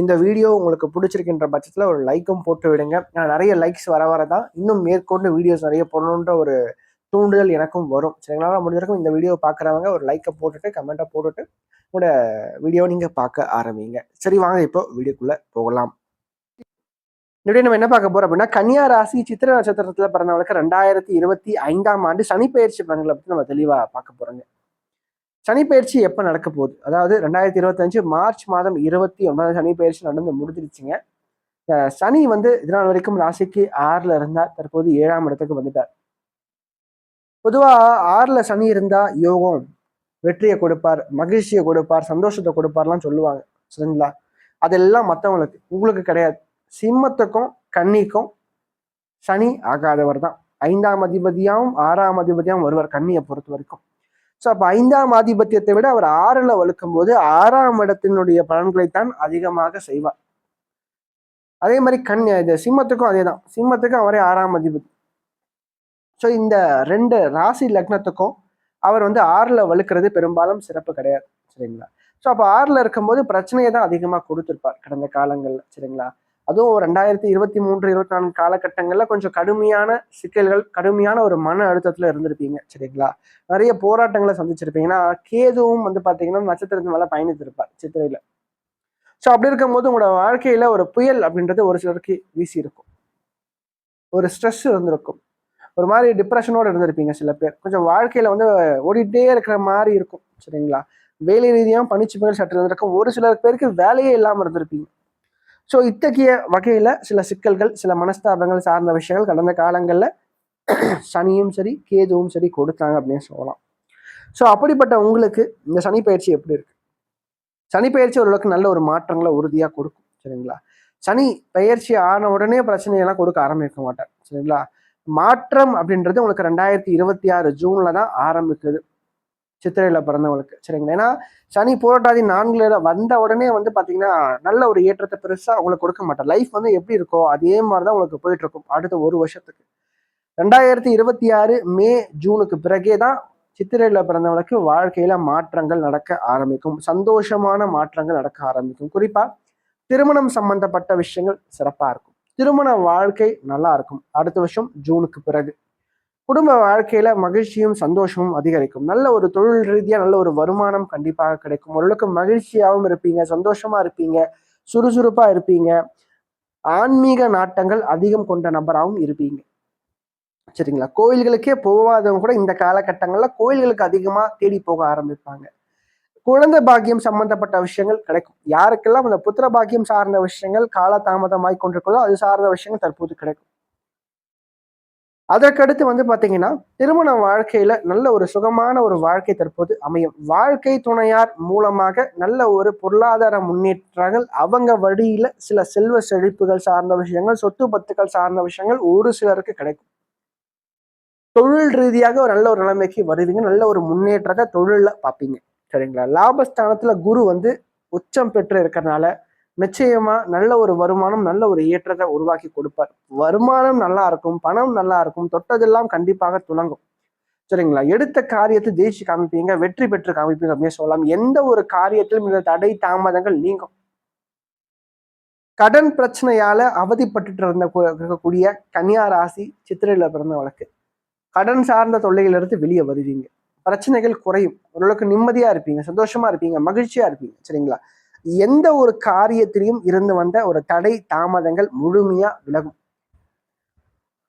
இந்த வீடியோ உங்களுக்கு பிடிச்சிருக்கின்ற பட்சத்தில் ஒரு லைக்கும் போட்டு விடுங்க. நான் நிறைய லைக்ஸ் வர வர தான் இன்னும் மேற்கொண்டு வீடியோஸ் நிறைய போடணுன்ற ஒரு தூண்டுதல் எனக்கும் வரும். சரிங்களா? முடிஞ்ச வரைக்கும் இந்த வீடியோ பார்க்குறவங்க ஒரு லைக்கை போட்டுட்டு கமெண்ட்டை போட்டுட்டு உங்களோட வீடியோ நீங்கள் பார்க்க ஆரம்பிங்க. சரி வாங்க இப்போ வீடியோக்குள்ளே போகலாம். இப்படி நம்ம என்ன பார்க்க போறோம் அப்படின்னா கன்னியா ராசி சித்திர நட்சத்திரத்துல பிறந்தவங்களுக்கு ரெண்டாயிரத்தி இருபத்தி ஐந்தாம் ஆண்டு சனி பயிற்சி பலன்களை பற்றி நம்ம தெளிவா பார்க்க போறோங்க. சனி பயிற்சி எப்போ நடக்க போகுது? அதாவது ரெண்டாயிரத்தி இருபத்தஞ்சு மார்ச் மாதம் இருபத்தி ஒன்பதாம் சனி பயிற்சி நடந்து முடிஞ்சிருச்சுங்க. சனி வந்து இதனால் வரைக்கும் ராசிக்கு ஆறுல இருந்தால் தற்போது ஏழாம் இடத்துக்கு வந்துட்டார். பொதுவா ஆறுல சனி இருந்தால் யோகம் வெற்றியை கொடுப்பார் மகிழ்ச்சியை கொடுப்பார் சந்தோஷத்தை கொடுப்பார்லாம் சொல்லுவாங்க. சரிங்களா? அதெல்லாம் மற்றவங்களுக்கு உங்களுக்கு கிடையாது. சிம்மத்துக்கும் கன்னிக்கும் சனி ஆகாதவர் தான். ஐந்தாம் அதிபதியாகவும் ஆறாம் அதிபதியாகவும் வருவார் கன்னியை பொறுத்த வரைக்கும். ஸோ அப்போ ஐந்தாம் ஆதிபத்தியத்தை விட அவர் ஆறில் வலுக்கும் போது ஆறாம் இடத்தினுடைய பலன்களைத்தான் அதிகமாக செய்வார். அதே மாதிரி கண் இது சிம்மத்துக்கும் அதே தான் சிம்மத்துக்கும் அவரே ஆறாம் அதிபதி. ஸோ இந்த ரெண்டு ராசி லக்னத்துக்கும் அவர் வந்து ஆறில் வலுக்கிறது பெரும்பாலும் சிறப்பு கிடையாது சரிங்களா? ஸோ அப்போ ஆறில் இருக்கும்போது பிரச்சனையை தான் அதிகமாக கொடுத்துருப்பார் கடந்த காலங்களில் சரிங்களா? அதுவும் ரெண்டாயிரத்தி இருபத்தி மூன்று இருபத்தி நான்கு காலகட்டங்களில் கொஞ்சம் கடுமையான சிக்கல்கள் கடுமையான ஒரு மன அழுத்தத்தில் இருந்திருப்பீங்க சரிங்களா? நிறைய போராட்டங்களை சந்திச்சிருப்பீங்கன்னா கேதுவும் வந்து பார்த்தீங்கன்னா நட்சத்திரத்து மேலே பயணித்திருப்பார் சித்திரையில். ஸோ அப்படி இருக்கும்போது உங்களோட வாழ்க்கையில ஒரு புயல் அப்படின்றது ஒரு சிலருக்கு வீசி இருக்கும் ஒரு ஸ்ட்ரெஸ் இருந்திருக்கும். ஒரு மாதிரி டிப்ரெஷனோட இருந்திருப்பீங்க சில பேர். கொஞ்சம் வாழ்க்கையில வந்து ஓடிட்டே இருக்கிற மாதிரி இருக்கும் சரிங்களா? வேலை ரீதியாக பணிச்சுமைகள் சற்று இருந்திருக்கும். ஒரு சில பேருக்கு வேலையே இல்லாமல் இருந்திருப்பீங்க. ஸோ இத்தகைய வகையில் சில சிக்கல்கள் சில மனஸ்தாபங்கள் சார்ந்த விஷயங்கள் கடந்த காலங்களில் சனியும் சரி கேதுவும் சரி கொடுத்தாங்க அப்படின்னு சொல்லலாம். ஸோ அப்படிப்பட்ட உங்களுக்கு இந்த சனி பயிற்சி எப்படி இருக்கு? சனி பயிற்சி ஓரளவுக்கு நல்ல ஒரு மாற்றங்களை உறுதியாக கொடுக்கும் சரிங்களா? சனி பயிற்சி ஆன உடனே பிரச்சனையெல்லாம் கொடுக்க ஆரம்பிக்க மாட்டார் சரிங்களா? மாற்றம் அப்படின்றது உங்களுக்கு ரெண்டாயிரத்தி இருபத்தி ஆறு ஜூன்ல தான் ஆரம்பிக்குது. சித்திரையில பிறந்தவங்களுக்கு சரிங்களா? ஏன்னா சனி போராட்டாதி நான்குல வந்த உடனே வந்து பாத்தீங்கன்னா நல்ல ஒரு ஏற்றத்தை பெருசா உங்களுக்கு கொடுக்க மாட்டேன் லைஃப் வந்து எப்படி இருக்கோ அதே மாதிரி தான் உங்களுக்கு போயிட்டு இருக்கும் அடுத்த ஒரு வருஷத்துக்கு. ரெண்டாயிரத்தி இருபத்தி ஆறு மே ஜூனுக்கு பிறகே தான் சித்திரையில பிறந்தவங்களுக்கு வாழ்க்கையில மாற்றங்கள் நடக்க ஆரம்பிக்கும். சந்தோஷமான மாற்றங்கள் நடக்க ஆரம்பிக்கும். குறிப்பா திருமணம் சம்பந்தப்பட்ட விஷயங்கள் சிறப்பா இருக்கும். திருமண வாழ்க்கை நல்லா இருக்கும். அடுத்த வருஷம் ஜூனுக்கு பிறகு. குடும்ப வாழ்க்கையில மகிழ்ச்சியும் சந்தோஷமும் அதிகரிக்கும். நல்ல ஒரு தொழில் ரீதியா நல்ல ஒரு வருமானம் கண்டிப்பாக கிடைக்கும். ஓரளவுக்கு மகிழ்ச்சியாகவும் இருப்பீங்க சந்தோஷமா இருப்பீங்க சுறுசுறுப்பா இருப்பீங்க. ஆன்மீக நாட்டங்கள் அதிகம் கொண்ட நபராகவும் இருப்பீங்க. சரிங்களா? கோயில்களுக்கே போகாதவங்க கூட இந்த காலகட்டங்கள்ல கோயில்களுக்கு அதிகமா தேடி போக ஆரம்பிப்பாங்க. குழந்தை பாக்கியம் சம்பந்தப்பட்ட விஷயங்கள் கிடைக்கும். யாருக்கெல்லாம் அந்த புத்திர பாக்கியம் சார்ந்த விஷயங்கள் காலதாமதமாய் கொண்டிருக்கிறதோ அது சார்ந்த விஷயங்கள் தற்போது கிடைக்கும். அதற்கடுத்து வந்து பார்த்தீங்கன்னா திருமண வாழ்க்கையில நல்ல ஒரு சுகமான ஒரு வாழ்க்கை தற்போது அமையும். வாழ்க்கை துணையார் மூலமாக நல்ல ஒரு பொருளாதார முன்னேற்றங்கள் அவங்க வழியில சில செல்வ செழிப்புகள் சார்ந்த விஷயங்கள் சொத்து பத்துக்கள் சார்ந்த விஷயங்கள் ஒரு சிலருக்கு கிடைக்கும். தொழில் ரீதியாக ஒரு நல்ல ஒரு நிலைமைக்கு வருவீங்க நல்ல ஒரு முன்னேற்றத்தை தொழில பார்ப்பீங்க. சரிங்களா? லாபஸ்தானத்துல குரு வந்து உச்சம் பெற்று இருக்கிறனால நிச்சயமா நல்ல ஒரு வருமானம் நல்ல ஒரு ஏற்றத்தை உருவாக்கி கொடுப்பார். வருமானம் நல்லா இருக்கும் பணம் நல்லா இருக்கும் தொட்டதெல்லாம் கண்டிப்பாக துளங்கும் சரிங்களா? எடுத்த காரியத்தை ஜெயிச்சு காமிப்பீங்க வெற்றி பெற்று காமிப்பீங்க அப்படின்னு சொல்லலாம். எந்த ஒரு காரியத்திலும் இந்த தடை தாமதங்கள் நீங்கும். கடன் பிரச்சனையால அவதிப்பட்டுட்டு இருந்த இருக்கக்கூடிய கன்னியா ராசி சித்திரையில பிறந்த வழக்கு. கடன் சார்ந்த தொல்லையிலிருந்து வெளியே வருவீங்க. பிரச்சனைகள் குறையும். ஓரளவுக்கு நிம்மதியா இருப்பீங்க சந்தோஷமா இருப்பீங்க மகிழ்ச்சியா இருப்பீங்க. சரிங்களா? எந்த ஒரு காரியத்திலையும் இருந்து வந்த ஒரு தடை தாமதங்கள் முழுமையா விலகும்.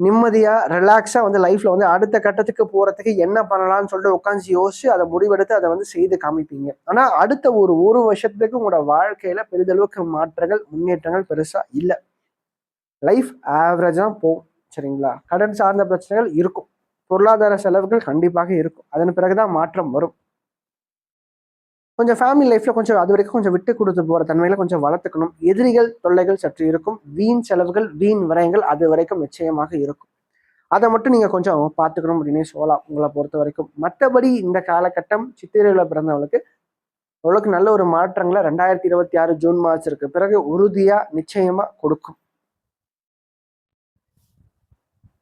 நிம்மதியா ரிலாக்ஸா வந்து லைஃப்ல வந்து அடுத்த கட்டத்துக்கு போறதுக்கு என்ன பண்ணலாம்னு சொல்லிட்டு உட்காந்து யோசிச்சு அதை முடிவெடுத்து அதை வந்து செய்து காமிப்பீங்க. ஆனா அடுத்த ஒரு ஒரு வருஷத்துக்கு உங்களோட வாழ்க்கையில பெரிதளவுக்கு மாற்றங்கள் முன்னேற்றங்கள் பெருசா இல்லை. லைஃப் ஆவரேஜா போகும் சரிங்களா? கடன் சார்ந்த பிரச்சனைகள் இருக்கும். பொருளாதார செலவுகள் கண்டிப்பாக இருக்கும். அதன் பிறகுதான் மாற்றம் வரும். கொஞ்சம் ஃபேமிலி லைஃப்ல கொஞ்சம் அது வரைக்கும் கொஞ்சம் விட்டு கொடுத்து போற தன்மையில கொஞ்சம் வளர்த்துக்கணும். எதிரிகள் தொல்லைகள் சற்று இருக்கும். வீண் செலவுகள் வீண் விரயங்கள் அது வரைக்கும் நிச்சயமாக இருக்கும். அதை மட்டும் நீங்கள் கொஞ்சம் பார்த்துக்கணும் அப்படின்னு சொல்லலாம் உங்களை பொறுத்த வரைக்கும். மற்றபடி இந்த காலகட்டம் சித்திரையில் பிறந்தவங்களுக்கு ஓரளவுக்கு நல்ல ஒரு மாற்றங்களை ரெண்டாயிரத்தி இருபத்தி ஆறு ஜூன் மாதத்திற்கு பிறகு உறுதியாக நிச்சயமாக கொடுக்கும்.